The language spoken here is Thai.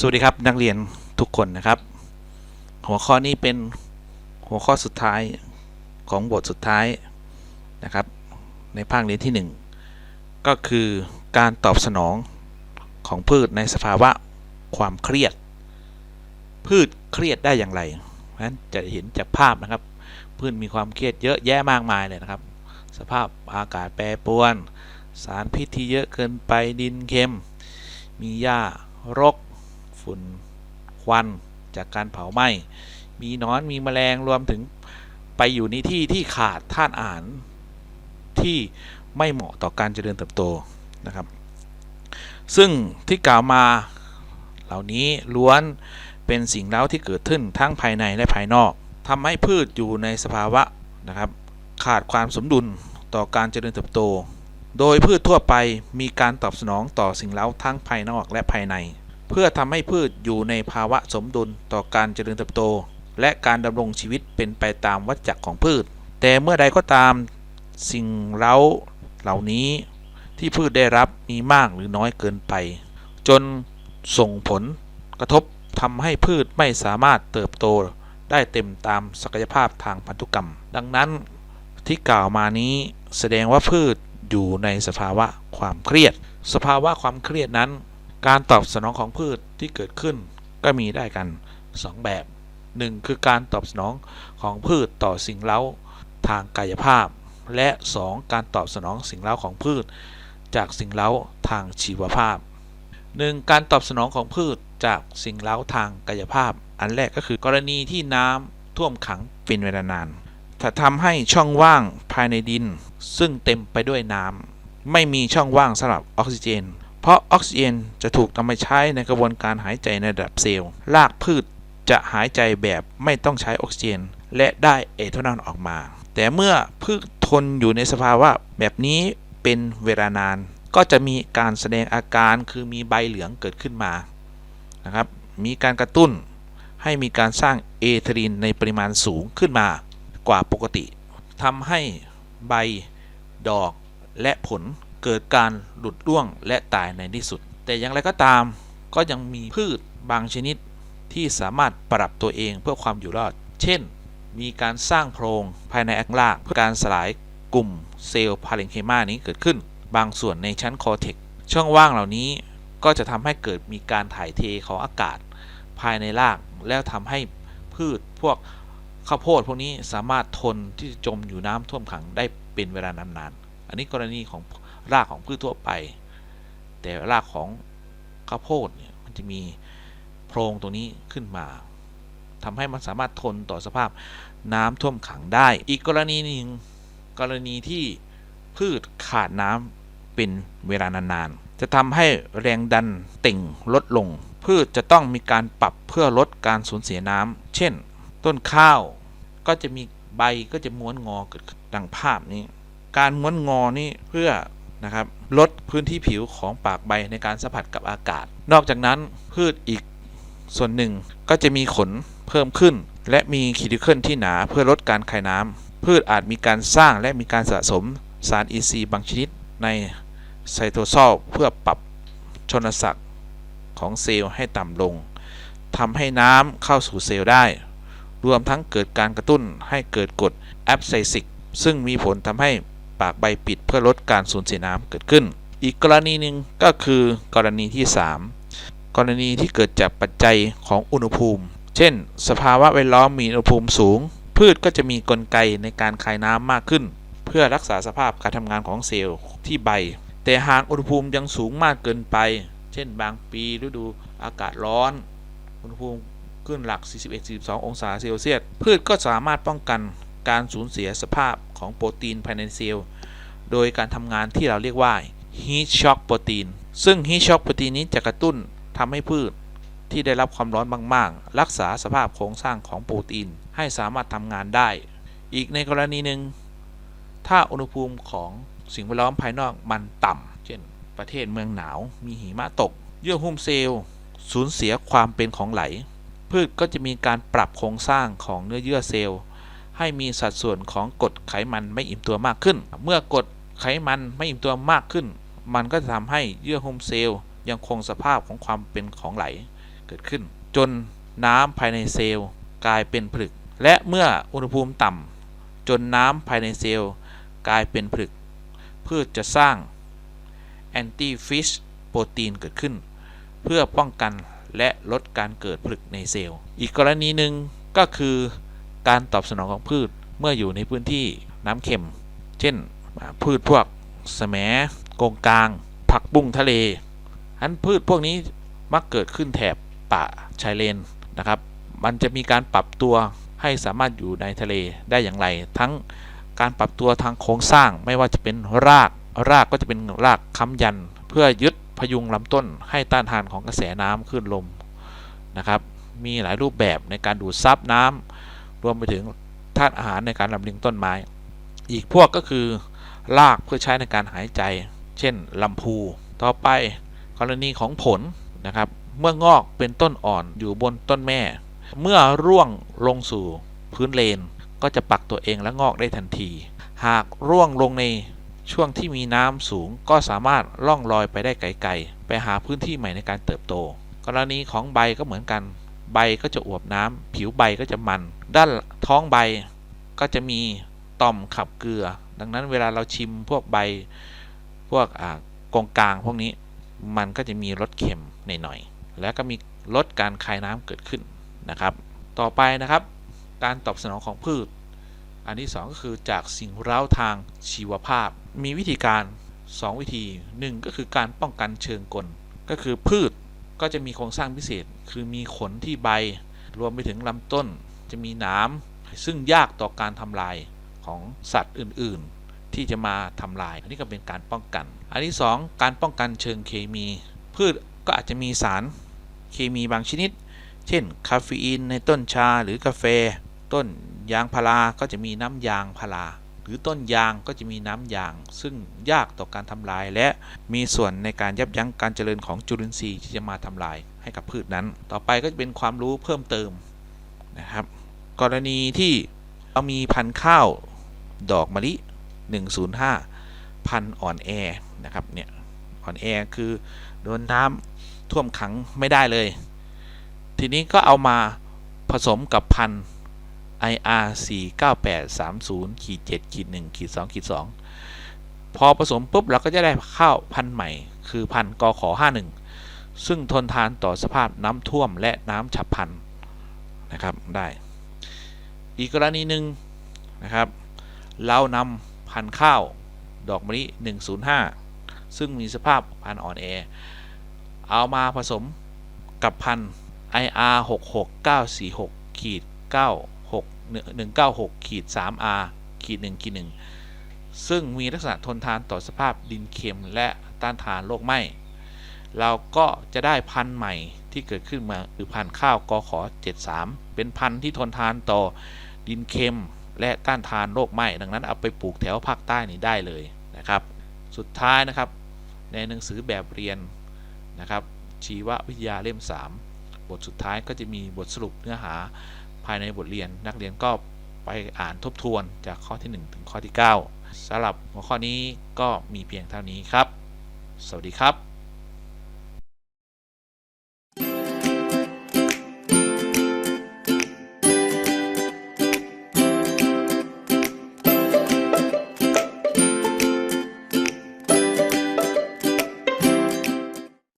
สวัสดีครับนักเรียนทุกคนนะครับ หัวข้อนี้เป็นหัวข้อสุดท้ายของบทสุดท้ายนะครับ ในภาคเรียนที่ 1 ก็คือการตอบสนองของพืชในสภาวะความเครียด พืชเครียดได้อย่างไรเพราะฉะนั้นจะเห็นจากภาพนะครับ พืชมีความเครียดเยอะแยะมากมายเลยนะครับ สภาพอากาศแปรปรวน สารพิษที่เยอะเกินไปดินเค็ม มีหญ้ารก ฝุ่นควันจากการเผาไหม้มีนอนมีแมลงรวมถึงไปอยู่ในที่ที่ขาดธาตุอาหารที่ไม่เหมาะต่อการเจริญเติบโตนะครับ ซึ่งที่กล่าวมาเหล่านี้ล้วนเป็นสิ่งเล้าที่เกิดขึ้นทั้งภายในและภายนอกทำให้พืชอยู่ในสภาวะนะครับ ขาดความสมดุลต่อการเจริญเติบโต โดยพืชทั่วไปมีการตอบสนองต่อสิ่งเล้าทั้งภายนอกและภายใน เพื่อทำให้พืชอยู่ในภาวะสมดุลต่อการเจริญเติบโต และการดำรงชีวิตเป็นไปตามวัฏจักรของพืช แต่เมื่อใดก็ตามสิ่งเร้าเหล่านี้ที่พืชได้รับมีมากหรือน้อยเกินไป จนส่งผลกระทบทำให้พืชไม่สามารถเติบโตได้เต็มตามศักยภาพทางพันธุกรรม ดังนั้นที่กล่าวมานี้แสดงว่าพืชอยู่ในสภาวะความเครียด สภาวะความเครียดนั้น การตอบสนองของพืชที่เกิดขึ้นก็มีได้กัน 2 แบบ 1 คือการตอบสนองของพืชต่อสิ่งเล้าทางกายภาพ และ 2 การตอบสนองสิ่งเล้าของพืช จากสิ่งเล้าทางชีวภาพ 1. การตอบสนองของพืชจากสิ่งเล้าทางกายภาพ อันแรกก็คือกรณีที่น้ำท่วมขังเป็นเวลานานถ้าทำให้ช่องว่างภายในดิน ซึ่งเต็มไปด้วยน้ำไม่มีช่องว่างสำหรับออกซิเจน เพราะออกซิเจนจะถูกนำไปใช้ในกระบวนการหายใจในระดับเซลล์รากพืชจะหายใจแบบไม่ต้องใช้ออกซิเจน และได้เอทานอลออกมา แต่เมื่อพืชทนอยู่ในสภาวะแบบนี้เป็นเวลานาน ก็จะมีการแสดงอาการคือมีใบเหลืองเกิดขึ้นมานะครับมีการกระตุ้นให้มีการสร้างเอทารีนในปริมาณสูงขึ้นมากว่าปกติทำให้ใบดอกและผล เกิดการหลุดร่วงและตายในที่สุด แต่อย่างไรก็ตามก็ยังมีพืชบางชนิดที่สามารถปรับตัวเองเพื่อความอยู่รอด เช่น มีการสร้างโพรงภายในแอกลากเพื่อการสลายกลุ่มเซลล์พาเรนเคมานี้เกิดขึ้น บางส่วนในชั้นคอเทกช่องว่างเหล่านี้ก็จะทำให้เกิดมีการถ่ายเทของอากาศภายในราก แล้วทำให้พืชพวกข้าวโพดพวกนี้สามารถทนที่จะจมอยู่น้ำท่วมขังได้เป็นเวลานานๆ อันนี้กรณีของ รากของพืชทั่วไป แต่รากของข้าวโพดเนี่ยมันจะมีโพรงตรงนี้ขึ้นมาทำให้มันสามารถทนต่อสภาพน้ำท่วมขังได้ อีกกรณีหนึ่งกรณีที่พืชขาดน้ำเป็นเวลานานๆ จะทำให้แรงดันติ่งลดลง พืชจะต้องมีการปรับเพื่อลดการสูญเสียน้ำเช่น ต้นข้าวก็จะมีใบก็จะม้วนงอเกิดดังภาพนี้ การม้วนงอนี่เพื่อ นะครับลดพื้นที่ผิวของปากใบในการสัมผัสกับอากาศ นอกจากนั้นพืชอีกส่วนหนึ่งก็จะมีขนเพิ่มขึ้น และมีคิติเคิลที่หนาเพื่อลดการคายน้ำพืชอาจมีการสร้างและมีการสะสมสารอินทรีย์บางชนิดในไซโตโซลเพื่อปรับชนศักดิ์ของเซลล์ให้ต่ำลงทำให้น้ำเข้าสู่เซลล์ได้ รวมทั้งเกิดการกระตุ้นให้เกิดกรดแอปไซซิก ซึ่งมีผลทำให้ ปากใบปิดเพื่อลดการสูญเสียน้ำเกิดขึ้น อีกกรณีหนึ่งก็คือกรณีที่ 3 กรณีที่เกิดจากปัจจัยของอุณหภูมิ เช่น สภาวะแวดล้อมมีอุณหภูมิสูง พืชก็จะมีกลไกในการคายน้ำมากขึ้น เพื่อรักษาสภาพการทำงานของเซลล์ที่ใบ แต่หากอุณหภูมิยังสูงมากเกินไป เช่น บางปีฤดูอากาศร้อน อุณหภูมิขึ้นหลัก 41-42 องศาเซลเซียส พืชก็สามารถป้องกันการสูญเสียสภาพ ของโปรตีนภายในเซลล์โดยการทำงานที่เราเรียกว่า heat shock โปรตีนซึ่ง heat shock โปรตีนนี้จะกระตุ้นทำให้พืชที่ได้รับความร้อนมาก ๆ รักษาสภาพโครงสร้างของโปรตีนให้สามารถทำงานได้ อีกในกรณีหนึ่ง ถ้าอุณหภูมิของสิ่งแวดล้อมภายนอกมันต่ำ เช่น ประเทศเมืองหนาว มีหิมะตก เยื่อหุ้มเซลล์ สูญเสียความเป็นของไหล พืชก็จะมีการปรับโครงสร้างของเนื้อเยื่อเซลล์ ให้มีสัดส่วนของกรดไขมันไม่อิ่มตัวมากขึ้น เมื่อกรดไขมันไม่อิ่มตัวมากขึ้น มันก็จะทำให้เยื่อหุ้มเซลล์ยังคงสภาพของความเป็นของไหลเกิดขึ้น จนน้ำภายในเซลล์กลายเป็นผลึก และเมื่ออุณหภูมิต่ำจนน้ำภายในเซลล์กลายเป็นผลึก พืชจะสร้างแอนตี้ฟิชโปรตีนเกิดขึ้น เพื่อป้องกันและลดการเกิดผลึกในเซลล์ อีกกรณีหนึ่งก็คือ การตอบสนองของพืชเมื่ออยู่ในพื้นที่น้ำเค็ม เช่น พืชพวกแสมกงกลาง ผักบุ้งทะเลอันพืชพวกนี้มักเกิดขึ้นแถบป่าชายเลนนะครับ มันจะมีการปรับตัวให้สามารถอยู่ในทะเลได้อย่างไร ทั้งการปรับตัวทางโครงสร้างไม่ว่าจะเป็นราก รากก็จะเป็นรากค้ำยัน เพื่อยึดพยุงลำต้นให้ต้านทานของกระแสน้ำคลื่นลมนะครับ มีหลายรูปแบบในการดูดซับน้ำ รวมไปถึงธาตุอาหารในการลำเลียงต้นไม้ อีกพวกก็คือรากเพื่อใช้ในการหายใจ เช่นลำพู ต่อไปกรณีของผลนะครับ เมื่องอกเป็นต้นอ่อนอยู่บนต้นแม่ เมื่อร่วงลงสู่พื้นเลน ก็จะปักตัวเองและงอกได้ทันที หากร่วงลงในช่วงที่มีน้ำสูงก็สามารถล่องลอยไปได้ไกลๆ ไปหาพื้นที่ใหม่ในการเติบโต กรณีของใบก็เหมือนกัน ใบก็จะอวบน้ำผิวใบก็จะมัน ด้านท้องใบก็จะมีต่อมขับเกลือ ดังนั้นเวลาเราชิมพวกใบพวกอ่ากงกลางพวกนี้มันก็จะมีรสเค็มหน่อยๆแล้วก็มีลดการคายน้ำเกิดขึ้นนะครับ ต่อไปนะครับ การตอบสนองของพืช อันที่ 2 ก็คือจากสิ่งเร้าทางชีวภาพ มีวิธีการ 2 วิธี 1 ก็คือการป้องกันเชิงกล ก็คือพืช ก็จะมีโครงสร้างพิเศษ คือมีขนที่ใบ รวมไปถึงลำต้น จะมีหน้ำซึ่งยากต่อการทำลายของสัตว์อื่นๆ ที่จะมาทำลาย อันนี้ก็เป็นการป้องกัน อันที่ 2 การป้องกันเชิงเคมี พืชก็อาจจะมีสารเคมีบางชนิด เช่น คาเฟอีนในต้นชาหรือกาแฟ ต้นยางพาราก็จะมีน้ำยางพารา รือต้นยางก็จะมีน้ำยาง ซึ่งยากต่อการทำลาย และมีส่วนในการยับยั้งการเจริญของจุลินทรีย์ที่จะมาทำลายให้กับพืชนั้น ต่อไปก็จะเป็นความรู้เพิ่มเติมนะครับ กรณีที่เรามีพันธุ์ข้าวดอกมะลิ 105 พันธุ์อ่อนแอนะครับเนี่ยอ่อนแอคือโดนน้ำท่วมขังไม่ได้เลย ทีนี้ก็เอามาผสมกับพันธุ์ IR 4 9 8 3 0ขีด7ขีด1ขีด2ขีด2พอผสมปุ๊บเราก็จะได้ข้าวพันธุ์ใหม่ คือพันธุ์กขอ51 ซึ่งทนทานต่อสภาพน้ำท่วมและน้ำฉับพลันนะครับได้ อีกกรณีหนึ่งนะครับ เรานำพันธุ์ข้าวดอกมะลิ105 ซึ่งมีสภาพพันธุ์อ่อนแอ เอามาผสมกับพันธุ์ IR 66946ขีด9 196ขีด 3R ขีด1ขีด1ซึ่งมีลักษณะทนทานต่อสภาพดินเค็มและต้านทานโรคไหม้เราก็จะได้พันธุ์ใหม่ที่เกิดขึ้นมาคือพันธุ์ข้าวกขอ73 เป็นพันธุ์ที่ทนทานต่อดินเค็มและต้านทานโรคไหม้ดังนั้นเอาไปปลูกแถวภาคใต้นี้ได้เลยนะครับ สุดท้ายนะครับในหนังสือแบบเรียนนะครับชีววิทยาเล่ม 3 บทสุดท้ายก็จะมีบทสรุปเนื้อหา ภายในบทเรียน นักเรียนก็ไปอ่านทบทวนจากข้อที่ 1 ถึงข้อที่ 9สำหรับหัวข้อนี้ก็มีเพียงเท่านี้ครับ สวัสดีครับ